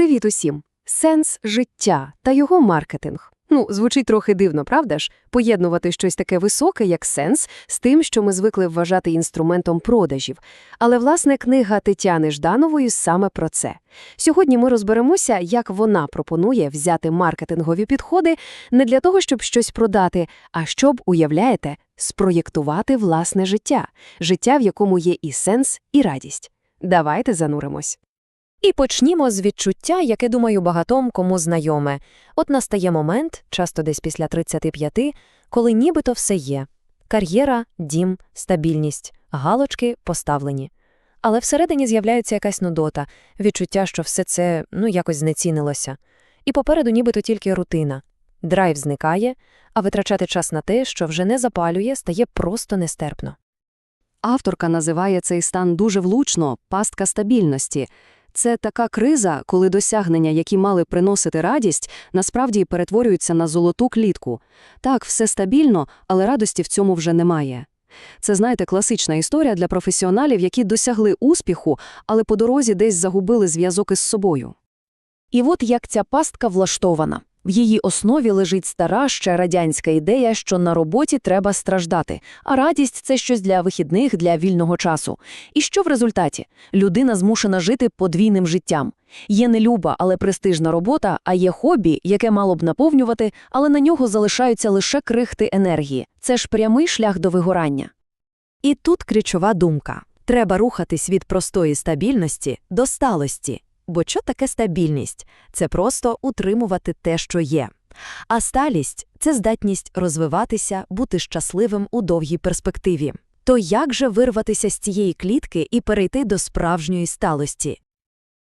Привіт усім! Сенс життя та його маркетинг. Ну, звучить трохи дивно, правда ж? Поєднувати щось таке високе, як сенс, з тим, що ми звикли вважати інструментом продажів. Але, власне, книга Тетяни Жданової саме про це. Сьогодні ми розберемося, як вона пропонує взяти маркетингові підходи не для того, щоб щось продати, а щоб, уявляєте, спроєктувати власне життя. Життя, в якому є і сенс, і радість. Давайте зануримось. І почнімо з відчуття, яке, думаю, багатом кому знайоме. От настає момент, часто десь після 35, коли нібито все є. Кар'єра, дім, стабільність, галочки поставлені. Але всередині з'являється якась нудота, відчуття, що все це, ну, якось знецінилося. І попереду нібито тільки рутина. Драйв зникає, а витрачати час на те, що вже не запалює, стає просто нестерпно. Авторка називає цей стан дуже влучно пастка стабільності. Це така криза, коли досягнення, які мали приносити радість, насправді перетворюються на золоту клітку. Так, все стабільно, але радості в цьому вже немає. Це, знаєте, класична історія для професіоналів, які досягли успіху, але по дорозі десь загубили зв'язок із собою. І от як ця пастка влаштована. В її основі лежить стара ще радянська ідея, що на роботі треба страждати, а радість це щось для вихідних, для вільного часу. І що в результаті? Людина змушена жити подвійним життям. Є не люба, але престижна робота, а є хобі, яке мало б наповнювати, але на нього залишаються лише крихти енергії. Це ж прямий шлях до вигорання. І тут ключова думка. Треба рухатись від простої стабільності до сталості. Бо що таке стабільність? Це просто утримувати те, що є. А сталість це здатність розвиватися, бути щасливим у довгій перспективі. То як же вирватися з цієї клітки і перейти до справжньої сталості?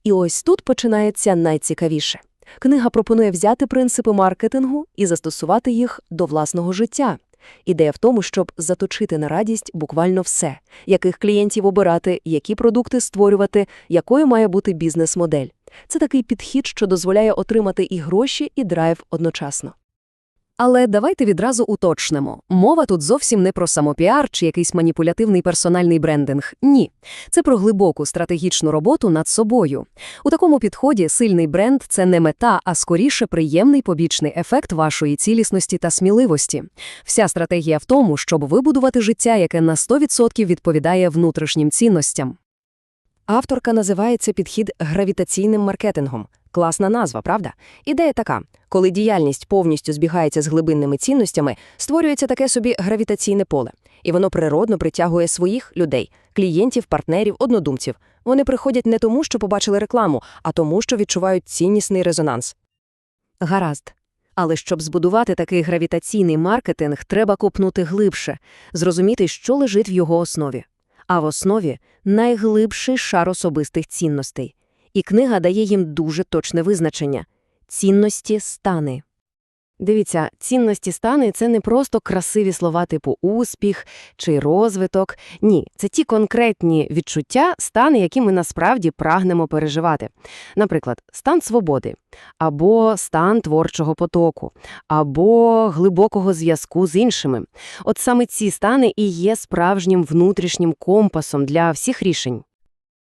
І ось тут починається найцікавіше. Книга пропонує взяти принципи маркетингу і застосувати їх до власного життя. Ідея в тому, щоб заточити на радість буквально все, яких клієнтів обирати, які продукти створювати, якою має бути бізнес-модель. Це такий підхід, що дозволяє отримати і гроші, і драйв одночасно. Але давайте відразу уточнимо. Мова тут зовсім не про самопіар чи якийсь маніпулятивний персональний брендинг. Ні. Це про глибоку стратегічну роботу над собою. У такому підході сильний бренд це не мета, а скоріше приємний побічний ефект вашої цілісності та сміливості. Вся стратегія в тому, щоб вибудувати життя, яке на 100% відповідає внутрішнім цінностям. Авторка називає це підхід гравітаційним маркетингом. Класна назва, правда? Ідея така: коли діяльність повністю збігається з глибинними цінностями, створюється таке собі гравітаційне поле, і воно природно притягує своїх людей, клієнтів, партнерів, однодумців. Вони приходять не тому, що побачили рекламу, а тому, що відчувають ціннісний резонанс. Гаразд. Але щоб збудувати такий гравітаційний маркетинг, треба копнути глибше, зрозуміти, що лежить в його основі. А в основі найглибший шар особистих цінностей. І книга дає їм дуже точне визначення цінності стани. Дивіться, цінності стани це не просто красиві слова типу успіх чи розвиток. Ні, це ті конкретні відчуття, стани, які ми насправді прагнемо переживати. Наприклад, стан свободи, або стан творчого потоку, або глибокого зв'язку з іншими. От саме ці стани і є справжнім внутрішнім компасом для всіх рішень.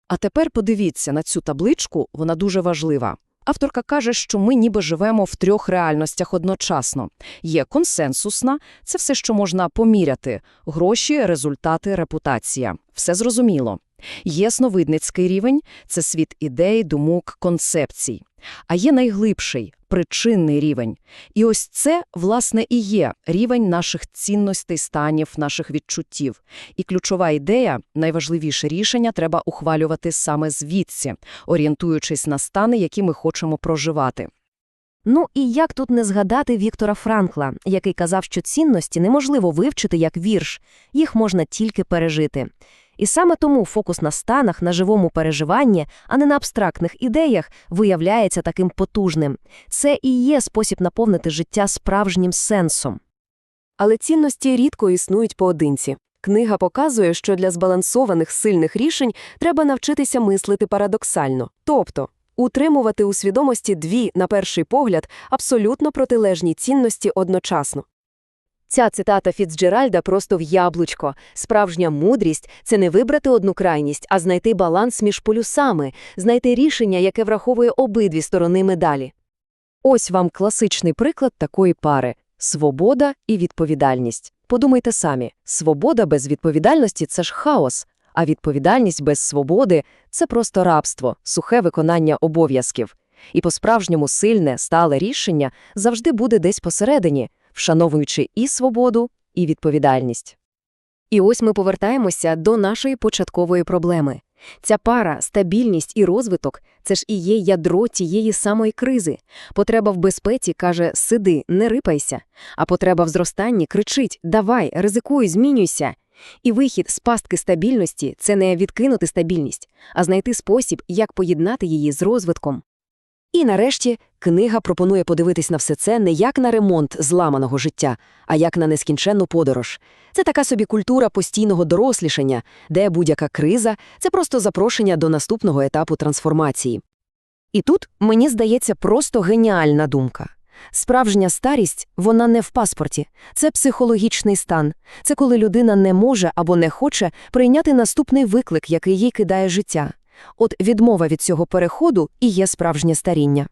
А тепер подивіться на цю табличку, вона дуже важлива. Авторка каже, що ми ніби живемо в трьох реальностях одночасно. Є консенсусна – це все, що можна поміряти – гроші, результати, репутація. Все зрозуміло. Є сновидницький рівень – це світ ідей, думок, концепцій. А є найглибший – причинний рівень. І ось це, власне, і є рівень наших цінностей, станів, наших відчуттів. І ключова ідея, найважливіше рішення треба ухвалювати саме звідси, орієнтуючись на стани, які ми хочемо проживати. Ну і як тут не згадати Віктора Франкла, який казав, що цінності неможливо вивчити як вірш, їх можна тільки пережити. І саме тому фокус на станах, на живому переживанні, а не на абстрактних ідеях, виявляється таким потужним. Це і є спосіб наповнити життя справжнім сенсом. Але цінності рідко існують поодинці. Книга показує, що для збалансованих сильних рішень треба навчитися мислити парадоксально, тобто утримувати у свідомості дві, на перший погляд, абсолютно протилежні цінності одночасно. Ця цитата Фіцджеральда просто в яблучко. Справжня мудрість – це не вибрати одну крайність, а знайти баланс між полюсами, знайти рішення, яке враховує обидві сторони медалі. Ось вам класичний приклад такої пари – свобода і відповідальність. Подумайте самі, свобода без відповідальності – це ж хаос, а відповідальність без свободи – це просто рабство, сухе виконання обов'язків. І по-справжньому сильне, стале рішення завжди буде десь посередині, вшановуючи і свободу, і відповідальність. І ось ми повертаємося до нашої початкової проблеми. Ця пара, стабільність і розвиток – це ж і є ядро тієї самої кризи. Потреба в безпеці каже «сиди, не рипайся», а потреба в зростанні кричить «давай, ризикуй, змінюйся». І вихід з пастки стабільності – це не відкинути стабільність, а знайти спосіб, як поєднати її з розвитком. І нарешті книга пропонує подивитись на все це не як на ремонт зламаного життя, а як на нескінченну подорож. Це така собі культура постійного дорослішання, де будь-яка криза – це просто запрошення до наступного етапу трансформації. І тут, мені здається, просто геніальна думка. Справжня старість, вона не в паспорті. Це психологічний стан. Це коли людина не може або не хоче прийняти наступний виклик, який їй кидає життя. От відмова від цього переходу і є справжнє старіння.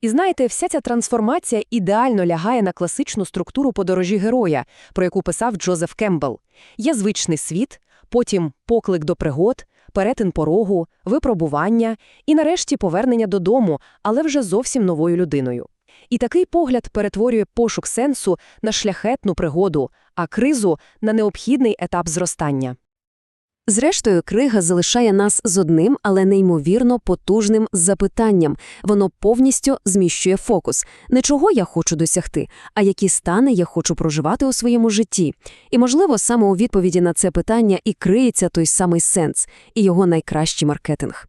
І знаєте, вся ця трансформація ідеально лягає на класичну структуру подорожі героя, про яку писав Джозеф Кембл. Є звичний світ, потім поклик до пригод, перетин порогу, випробування і нарешті повернення додому, але вже зовсім новою людиною. І такий погляд перетворює пошук сенсу на шляхетну пригоду, а кризу – на необхідний етап зростання. Зрештою, крига залишає нас з одним, але неймовірно потужним запитанням. Воно повністю зміщує фокус. Не чого я хочу досягти, а які стани я хочу проживати у своєму житті. І, можливо, саме у відповіді на це питання і криється той самий сенс, і його найкращий маркетинг.